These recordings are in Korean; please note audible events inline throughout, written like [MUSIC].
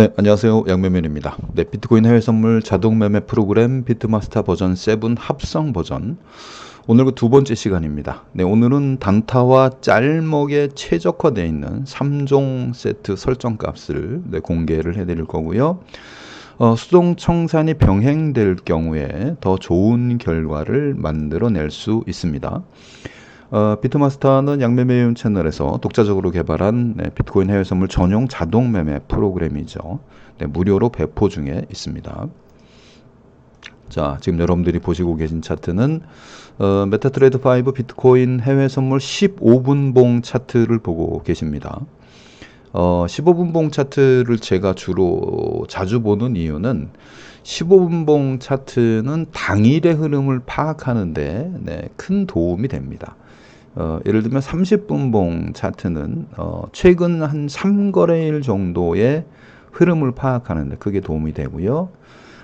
네, 안녕하세요. 양매면입니다. 네, 비트코인 해외 선물 자동 매매 프로그램 비트마스터 버전 7 합성 버전. 오늘 그 두 번째 시간입니다. 네, 오늘은 단타와 짤먹에 최적화되어 있는 3종 세트 설정 값을 네, 공개를 해 드릴 거고요. 어, 수동 청산이 병행될 경우에 더 좋은 결과를 만들어낼 수 있습니다. 어, 비트마스터는 양매매용 채널에서 독자적으로 개발한 네, 비트코인 해외 선물 전용 자동 매매 프로그램이죠. 네, 무료로 배포 중에 있습니다. 자, 지금 여러분들이 보시고 계신 차트는 어, 메타트레이드 5 비트코인 해외 선물 15분봉 차트를 보고 계십니다. 어, 15분봉 차트를 제가 주로 자주 보는 이유는 15분봉 차트는 당일의 흐름을 파악하는데 네, 큰 도움이 됩니다. 어, 예를 들면 30분봉 차트는 어, 최근 한 3거래일 정도의 흐름을 파악하는데 그게 도움이 되고요.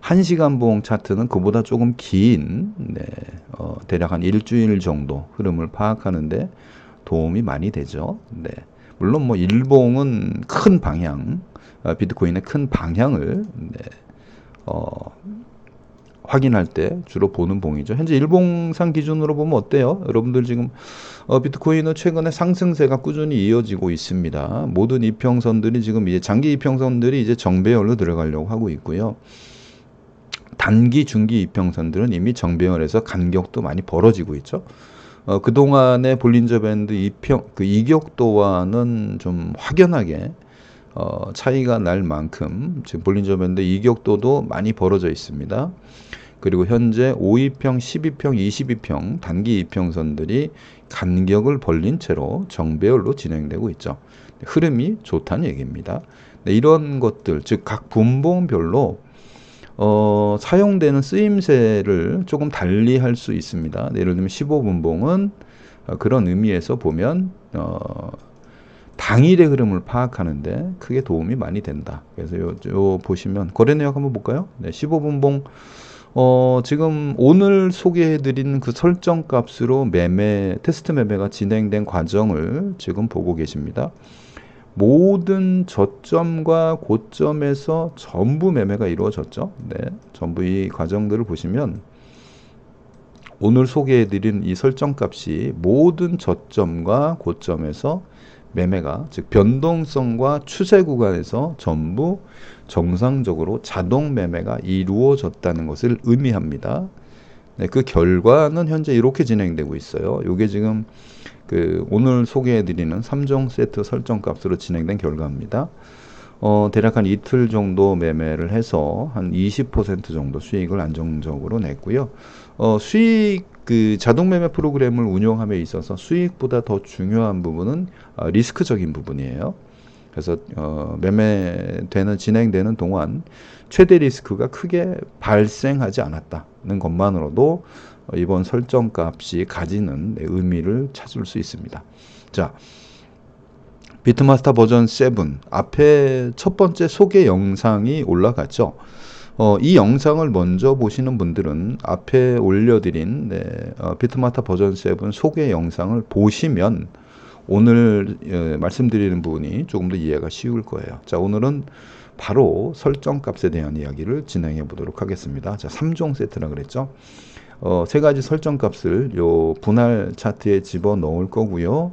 1시간 봉 차트는 그보다 조금 긴 네, 어, 대략 한 일주일 정도 흐름을 파악하는데 도움이 많이 되죠. 네. 물론 뭐 일봉은 큰 방향, 어, 비트코인의 큰 방향을 네, 어, 확인할 때 주로 보는 봉이죠. 현재 일봉상 기준으로 보면 어때요? 여러분들 지금 어, 비트코인은 최근에 상승세가 꾸준히 이어지고 있습니다. 모든 이평선들이 지금 이제 장기 이평선들이 이제 정배열로 들어가려고 하고 있고요. 단기, 중기 이평선들은 이미 정배열에서 간격도 많이 벌어지고 있죠. 어, 그동안의 볼린저 밴드 이평, 그 이격도와는 좀 확연하게 어, 차이가 날 만큼 지금 볼린저 밴드 이격도도 많이 벌어져 있습니다. 그리고 현재 5위평, 12평, 22평 단기 이평선들이 간격을 벌린 채로 정배열로 진행되고 있죠. 흐름이 좋다는 얘기입니다. 네, 이런 것들, 즉 각 분봉별로 어, 사용되는 쓰임새를 조금 달리 할 수 있습니다. 예를 들면 15분봉은 어, 그런 의미에서 보면 어, 당일의 흐름을 파악하는데 크게 도움이 많이 된다. 그래서 요, 요 보시면 거래 내역 한번 볼까요? 네, 15분봉 어, 지금 오늘 소개해드린 그 설정 값으로 매매, 테스트 매매가 진행된 과정을 지금 보고 계십니다. 모든 저점과 고점에서 전부 매매가 이루어졌죠. 네. 전부 이 과정들을 보시면 오늘 소개해드린 이 설정 값이 모든 저점과 고점에서 매매가 즉 변동성과 추세 구간에서 전부 정상적으로 자동 매매가 이루어졌다는 것을 의미합니다. 네, 그 결과는 현재 이렇게 진행되고 있어요. 이게 지금 그 오늘 소개해드리는 3종 세트 설정 값으로 진행된 결과입니다. 어, 대략 한 이틀 정도 매매를 해서 한 20% 정도 수익을 안정적으로 냈고요. 어, 수익 그 자동 매매 프로그램을 운영함에 있어서 수익보다 더 중요한 부분은 어, 리스크적인 부분이에요. 그래서 어, 매매되는 진행되는 동안 최대 리스크가 크게 발생하지 않았다는 것만으로도 어, 이번 설정 값이 가지는 의미를 찾을 수 있습니다. 자, 비트마스터 버전 7 앞에 첫 번째 소개 영상이 올라갔죠. 어, 이 영상을 먼저 보시는 분들은 앞에 올려드린 네, 어, 비트마스터 버전 7 소개 영상을 보시면 오늘 예, 말씀드리는 부분이 조금 더 이해가 쉬울 거예요. 자, 오늘은 바로 설정 값에 대한 이야기를 진행해 보도록 하겠습니다. 자, 3종 세트라 그랬죠. 어, 세 가지 설정 값을 요 분할 차트에 집어 넣을 거고요.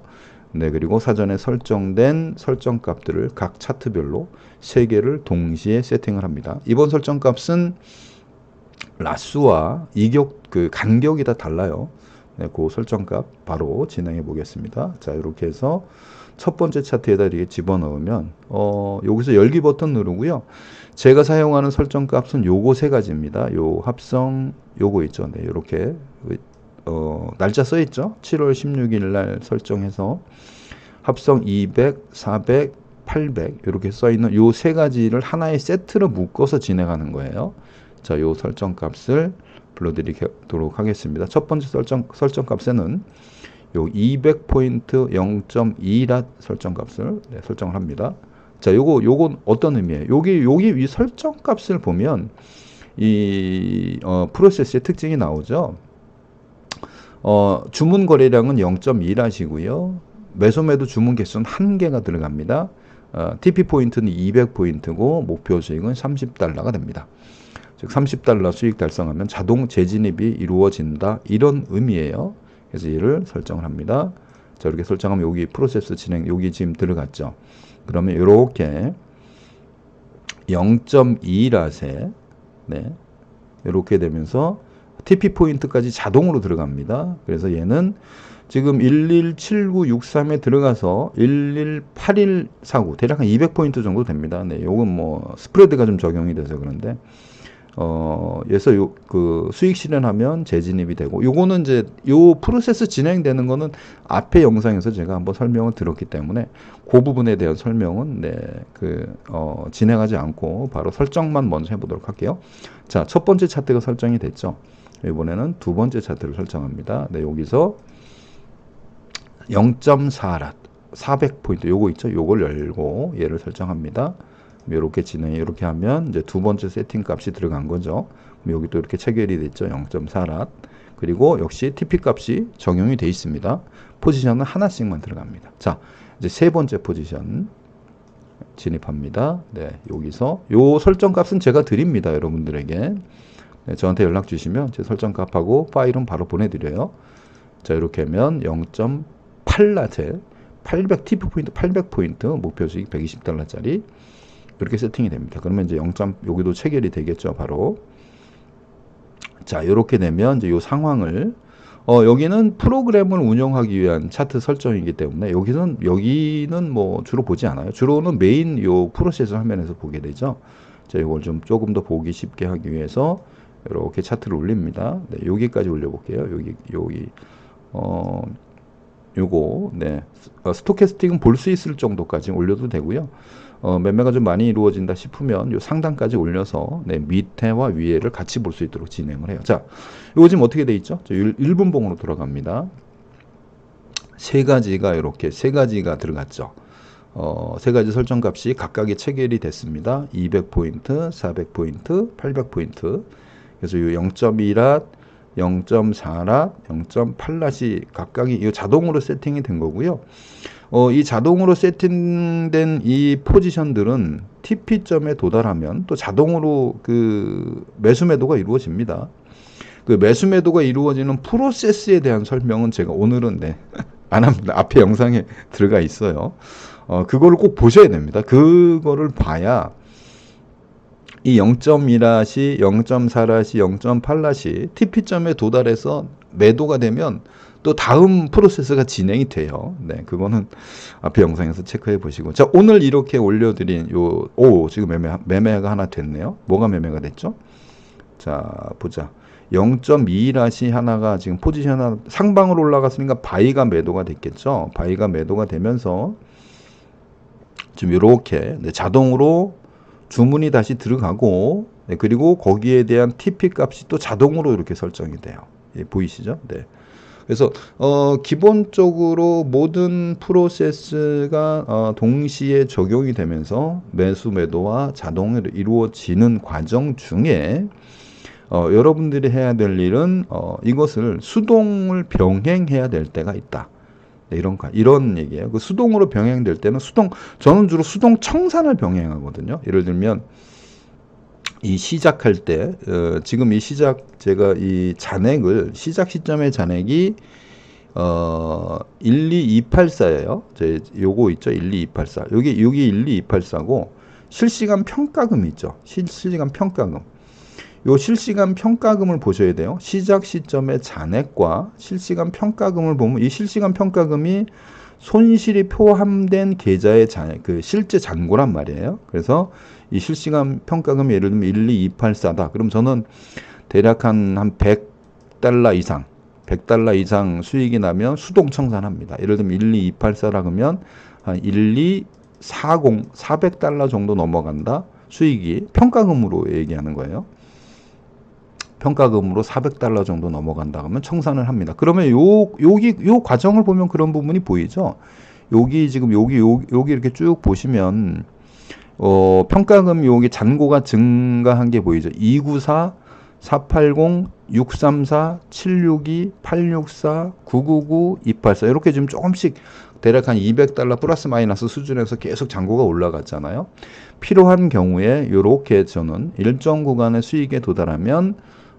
네, 그리고 사전에 설정된 설정 값들을 각 차트별로 세 개를 동시에 세팅을 합니다. 이번 설정 값은 라스와 이격 그 간격이 다 달라요. 네, 그 설정 값 바로 진행해 보겠습니다. 자, 이렇게 해서 첫 번째 차트에다 이렇게 집어넣으면 어, 여기서 열기 버튼 누르고요. 제가 사용하는 설정 값은 요거 세 가지입니다. 요 합성 요거 있죠. 네, 이렇게 어, 날짜 써 있죠. 7월 16일 날 설정해서 합성 200, 400, 800 이렇게 써 있는 요 세 가지를 하나의 세트로 묶어서 진행하는 거예요. 자, 요 설정 값을 불러드리도록 하겠습니다. 첫 번째 설정 설정 값에는 요 200포인트 0.2라 설정 값을 네, 설정을 합니다. 자, 요거 요건 어떤 의미예요? 여기 여기 이 설정 값을 보면 이 어, 프로세스의 특징이 나오죠. 어, 주문 거래량은 0.1하시고요. 매수 매도 주문 개수는 한 개가 들어갑니다. 어, TP 포인트는 200포인트고 목표 수익은 30달러가 됩니다. 즉 30달러 수익 달성하면 자동 재진입이 이루어진다 이런 의미예요. 그래서 이를 설정을 합니다. 자 이렇게 설정하면 여기 프로세스 진행 여기 지금 들어갔죠. 그러면 이렇게 0.2랏에 네 이렇게 되면서 TP 포인트까지 자동으로 들어갑니다. 그래서 얘는 지금 117963에 들어가서 118149 대략 한 200포인트 정도 됩니다. 네, 요건 뭐 스프레드가 좀 적용이 돼서 그런데 어, 그래서 요, 그 수익 실현하면 재진입이 되고, 요거는 이제 요 프로세스 진행되는 거는 앞에 영상에서 제가 한번 설명을 들었기 때문에 그 부분에 대한 설명은 네, 그, 어, 진행하지 않고 바로 설정만 먼저 해보도록 할게요. 자, 첫 번째 차트가 설정이 됐죠. 이번에는 두 번째 차트를 설정합니다. 네, 여기서 0.4랏, 400포인트, 요거 있죠? 요걸 열고 얘를 설정합니다. 이렇게 진행해 이렇게 하면 이제 두 번째 세팅 값이 들어간 거죠. 여기 또 이렇게 체결이 됐죠. 0.4랏. 그리고 역시 TP 값이 적용이 돼 있습니다. 포지션은 하나씩만 들어갑니다. 자, 이제 세 번째 포지션 진입합니다. 네, 여기서 요 설정 값은 제가 드립니다. 여러분들에게. 네, 저한테 연락 주시면 제 설정 값하고 파일은 바로 보내드려요. 자, 이렇게 하면 0.8랏에 800 TP 포인트 800 포인트 목표 수익 120달러짜리 이렇게 세팅이 됩니다. 그러면 이제 0. 여기도 체결이 되겠죠, 바로. 자, 이렇게 되면 이제 이 상황을 어, 여기는 프로그램을 운영하기 위한 차트 설정이기 때문에 여기는 여기는 뭐 주로 보지 않아요. 주로는 메인 요 프로세서 화면에서 보게 되죠. 자, 이걸 좀 조금 더 보기 쉽게 하기 위해서 이렇게 차트를 올립니다. 네, 여기까지 올려볼게요. 여기 여기 어 요거 네 어, 스토캐스틱은 볼 수 있을 정도까지 올려도 되고요. 어, 매매가 좀 많이 이루어진다 싶으면 요 상단까지 올려서 네, 밑에와 위에를 같이 볼 수 있도록 진행을 해요. 자, 요거 지금 어떻게 돼 있죠? 1, 분봉으로 돌아갑니다. 세 가지가 이렇게 세 가지가 들어갔죠. 어, 세 가지 설정 값이 각각의 체결이 됐습니다. 200포인트, 400포인트, 800포인트. 그래서 요 0.2랏, 0.4랏, 0.8랏이 각각이 이 자동으로 세팅이 된 거고요. 어, 이 자동으로 세팅된 이 포지션들은 TP점에 도달하면 또 자동으로 그 매수 매도가 이루어집니다. 그 매수 매도가 이루어지는 프로세스에 대한 설명은 제가 오늘은 네, [LAUGHS] 안 합니다. 앞에 영상에 들어가 있어요. 어, 그거를 꼭 보셔야 됩니다. 그거를 봐야 이 0.1랏이, 0.4랏이, 0.8랏이 TP점에 도달해서 매도가 되면 또 다음 프로세스가 진행이 돼요. 네, 그거는 앞에 영상에서 체크해 보시고. 자, 오늘 이렇게 올려드린 요, 오, 지금 매매, 매매가 하나 됐네요. 뭐가 매매가 됐죠? 자, 보자. 0.2랏이 하나가 지금 포지션 하나 상방으로 올라갔으니까 바이가 매도가 됐겠죠. 바이가 매도가 되면서 지금 이렇게 네, 자동으로 주문이 다시 들어가고 네, 그리고 거기에 대한 TP 값이 또 자동으로 이렇게 설정이 돼요. 예, 보이시죠? 네. 그래서 어, 기본적으로 모든 프로세스가 어, 동시에 적용이 되면서 매수 매도와 자동으로 이루어지는 과정 중에 어, 여러분들이 해야 될 일은 어, 이것을 수동을 병행해야 될 때가 있다. 네, 이런 이런 얘기예요. 그 수동으로 병행될 때는 수동 저는 주로 수동 청산을 병행하거든요. 예를 들면 이 시작할 때 어, 지금 이 시작 제가 이 잔액을 시작 시점의 잔액이 어 12284예요. 제 요거 있죠. 12284. 여기 여기 12284고 실시간 평가금 있죠. 실, 실시간 평가금. 요 실시간 평가금을 보셔야 돼요. 시작 시점의 잔액과 실시간 평가금을 보면 이 실시간 평가금이 손실이 포함된 계좌의 잔, 그 실제 잔고란 말이에요. 그래서 이 실시간 평가금이 예를 들면 12284다. 그럼 저는 대략 한, 한 100달러 이상, 100달러 이상 수익이 나면 수동 청산합니다. 예를 들면 12284라 그러면 한 1240, 400달러 정도 넘어간다. 수익이 평가금으로 얘기하는 거예요. 평가금으로 400달러 정도 넘어간다 그러면 청산을 합니다. 그러면 요 여기 요 과정을 보면 그런 부분이 보이죠. 여기 지금 여기 여기, 이렇게 쭉 보시면 어, 평가금 여기 잔고가 증가한 게 보이죠. 294 480-634-762-864-999-284 이렇게 지금 조금씩 대략 한 200달러 플러스 마이너스 수준에서 계속 잔고가 올라갔잖아요. 필요한 경우에 이렇게 저는 일정 구간의 수익에 도달하면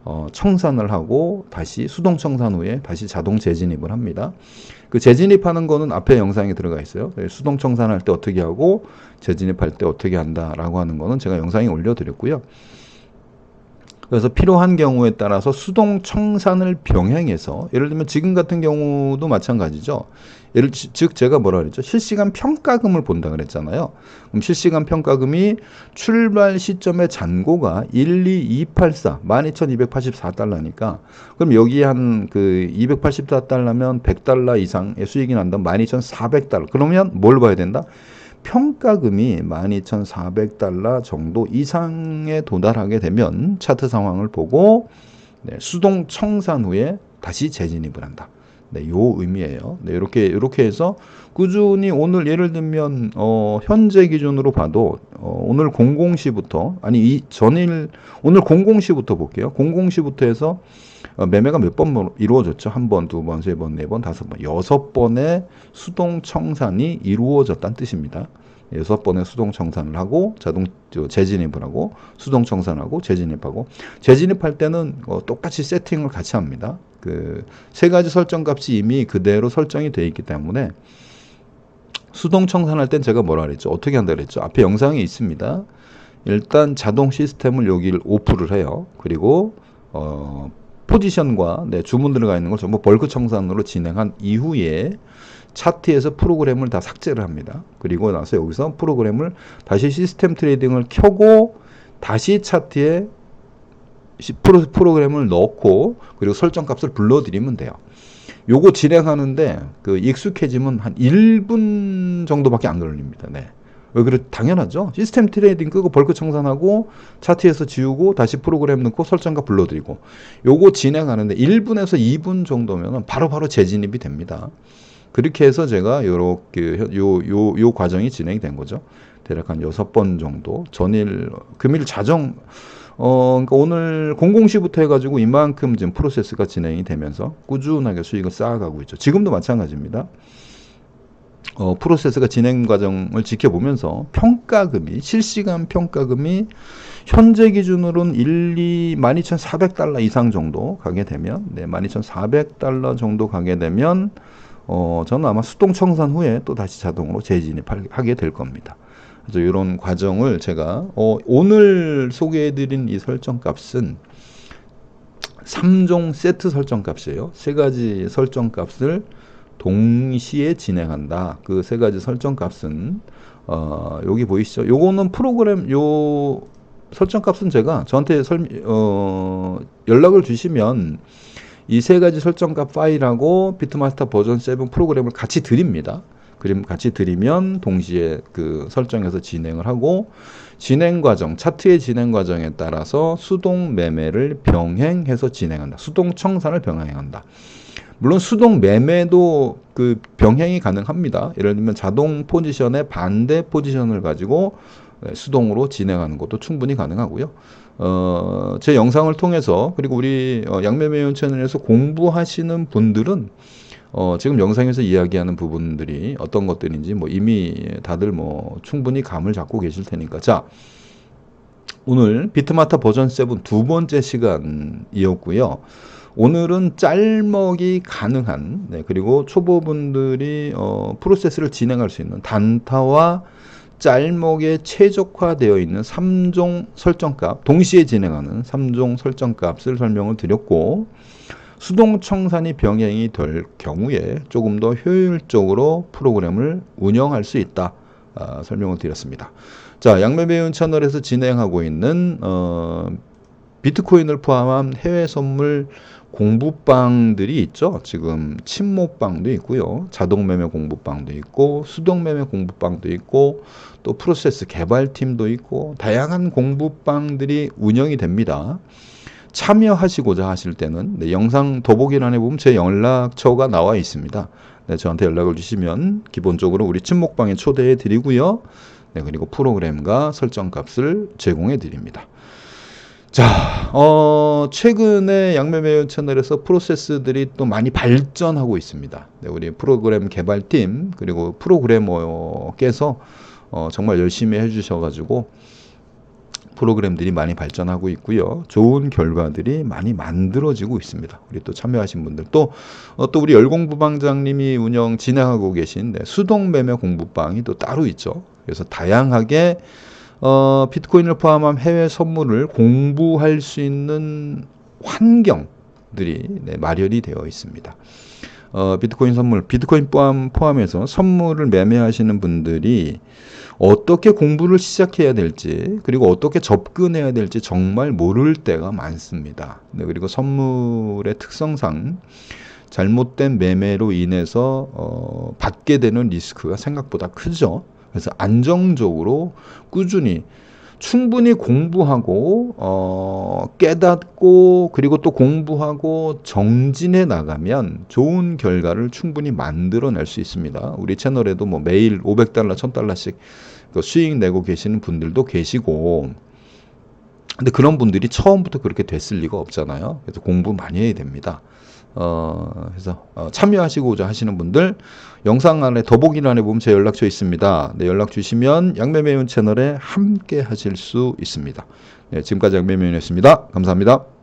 어, 청산을 하고 다시 수동 청산 후에 다시 자동 재진입을 합니다. 그 재진입하는 거는 앞에 영상에 들어가 있어요. 네, 수동 청산할 때 어떻게 하고 재진입할 때 어떻게 한다라고 하는 거는 제가 영상에 올려드렸고요. 그래서 필요한 경우에 따라서 수동 청산을 병행해서 예를 들면 지금 같은 경우도 마찬가지죠. 예를 지- 즉 제가 뭐라 그랬죠? 실시간 평가금을 본다 그랬잖아요. 그럼 실시간 평가금이 출발 시점의 잔고가 12284 12,284달러니까 그럼 여기 한 그 284달러면 100달러 이상의 수익이 난다. 12,400달러. 그러면 뭘 봐야 된다? 평가금이 12,400달러 정도 이상에 도달하게 되면 차트 상황을 보고 네, 수동 청산 후에 다시 재진입을 한다. 네, 요 의미예요. 네, 이렇게 이렇게 해서 꾸준히 오늘 예를 들면 어, 현재 기준으로 봐도 어, 오늘 00시부터 아니 이 전일 오늘 00시부터 볼게요. 00시부터 해서 어, 매매가 몇 번 이루어졌죠? 한 번, 두 번, 세 번, 네 번, 다섯 번, 여섯 번의 수동 청산이 이루어졌다는 뜻입니다. 여섯 번의 수동 청산을 하고 자동 저, 재진입을 하고 수동 청산하고 재진입하고 재진입할 때는 어, 똑같이 세팅을 같이 합니다. 그 세 가지 설정 값이 이미 그대로 설정이 되어 있기 때문에 수동 청산할 땐 제가 뭐라 그랬죠? 어떻게 한다 그랬죠? 앞에 영상이 있습니다. 일단 자동 시스템을 여기를 오프를 해요. 그리고 어, 포지션과 네, 주문 들어가 있는 걸 전부 벌크 청산으로 진행한 이후에 차트에서 프로그램을 다 삭제를 합니다. 그리고 나서 여기서 프로그램을 다시 시스템 트레이딩을 켜고 다시 차트에 시- 프로, 프로그램을 넣고 그리고 설정 값을 불러드리면 돼요. 요거 진행하는데 그 익숙해지면 한 1분 정도밖에 안 걸립니다. 네. 왜 그래? 당연하죠. 시스템 트레이딩 끄고 벌크 청산하고 차트에서 지우고 다시 프로그램 넣고 설정값 불러드리고 요거 진행하는데 1분에서 2분 정도면 바로바로 재진입이 됩니다. 그렇게 해서 제가 요렇게 요 요 요 과정이 진행이 된 거죠. 대략 한 여섯 번 정도 전일 금일 자정 어 그러니까 오늘 00시부터 해가지고 이만큼 지금 프로세스가 진행이 되면서 꾸준하게 수익을 쌓아가고 있죠. 지금도 마찬가지입니다. 어, 프로세스가 진행 과정을 지켜보면서 평가금이 실시간 평가금이 현재 기준으로는 1, 2, 12,400달러 이상 정도 가게 되면 네, 12,400달러 정도 가게 되면 어, 저는 아마 수동 청산 후에 또 다시 자동으로 재진입하게 될 겁니다. 그래서 이런 과정을 제가 어, 오늘 소개해드린 이 설정 값은 3종 세트 설정 값이에요. 세 가지 설정 값을 동시에 진행한다. 그 세 가지 설정 값은 어, 여기 보이시죠? 요거는 프로그램 요 설정 값은 제가 저한테 설, 어, 연락을 주시면 이 세 가지 설정값 파일하고 비트마스터 버전 7 프로그램을 같이 드립니다. 그림 같이 드리면 동시에 그 설정해서 진행을 하고 진행 과정, 차트의 진행 과정에 따라서 수동 매매를 병행해서 진행한다. 수동 청산을 병행한다. 물론 수동 매매도 그 병행이 가능합니다. 예를 들면 자동 포지션의 반대 포지션을 가지고 네, 수동으로 진행하는 것도 충분히 가능하고요. 어, 제 영상을 통해서 그리고 우리 어, 양매매원 채널에서 공부하시는 분들은 어, 지금 영상에서 이야기하는 부분들이 어떤 것들인지 뭐 이미 다들 뭐 충분히 감을 잡고 계실 테니까 자 오늘 비트마타 버전 7 두 번째 시간이었고요. 오늘은 짤먹이 가능한 네, 그리고 초보분들이 어, 프로세스를 진행할 수 있는 단타와 짤목에 최적화되어 있는 3종 설정값, 동시에 진행하는 3종 설정값을 설명을 드렸고, 수동 청산이 병행이 될 경우에 조금 더 효율적으로 프로그램을 운영할 수 있다. 아, 설명을 드렸습니다. 자, 양매배운 채널에서 진행하고 있는, 어, 비트코인을 포함한 해외 선물 공부방들이 있죠. 지금 침묵방도 있고요. 자동 매매 공부방도 있고 수동 매매 공부방도 있고 또 프로세스 개발팀도 있고 다양한 공부방들이 운영이 됩니다. 참여하시고자 하실 때는 네, 영상 더보기란에 보면 제 연락처가 나와 있습니다. 네, 저한테 연락을 주시면 기본적으로 우리 침묵방에 초대해 드리고요. 네, 그리고 프로그램과 설정 값을 제공해 드립니다. 자, 어, 최근에 양매매연 채널에서 프로세스들이 또 많이 발전하고 있습니다. 네, 우리 프로그램 개발팀 그리고 프로그래머께서 어, 정말 열심히 해주셔가지고 프로그램들이 많이 발전하고 있고요. 좋은 결과들이 많이 만들어지고 있습니다. 우리 또 참여하신 분들 또, 어, 또 우리 열공부방장님이 운영 진행하고 계신 네, 수동 매매 공부방이 또 따로 있죠. 그래서 다양하게 어, 비트코인을 포함한 해외 선물을 공부할 수 있는 환경들이 네, 마련이 되어 있습니다. 어, 비트코인 선물, 비트코인 포함, 포함해서 선물을 매매하시는 분들이 어떻게 공부를 시작해야 될지, 그리고 어떻게 접근해야 될지 정말 모를 때가 많습니다. 네, 그리고 선물의 특성상 잘못된 매매로 인해서 어, 받게 되는 리스크가 생각보다 크죠. 그래서 안정적으로 꾸준히 충분히 공부하고 어, 깨닫고 그리고 또 공부하고 정진해 나가면 좋은 결과를 충분히 만들어낼 수 있습니다. 우리 채널에도 뭐 매일 500달러, 1000달러씩 그 수익 내고 계시는 분들도 계시고 근데 그런 분들이 처음부터 그렇게 됐을 리가 없잖아요. 그래서 공부 많이 해야 됩니다. 어, 그래서 어, 참여하시고자 하시는 분들 영상 안에 더보기란에 보면 제 연락처 있습니다. 네, 연락 주시면 양매매운 채널에 함께 하실 수 있습니다. 네, 지금까지 양매매운이었습니다. 감사합니다.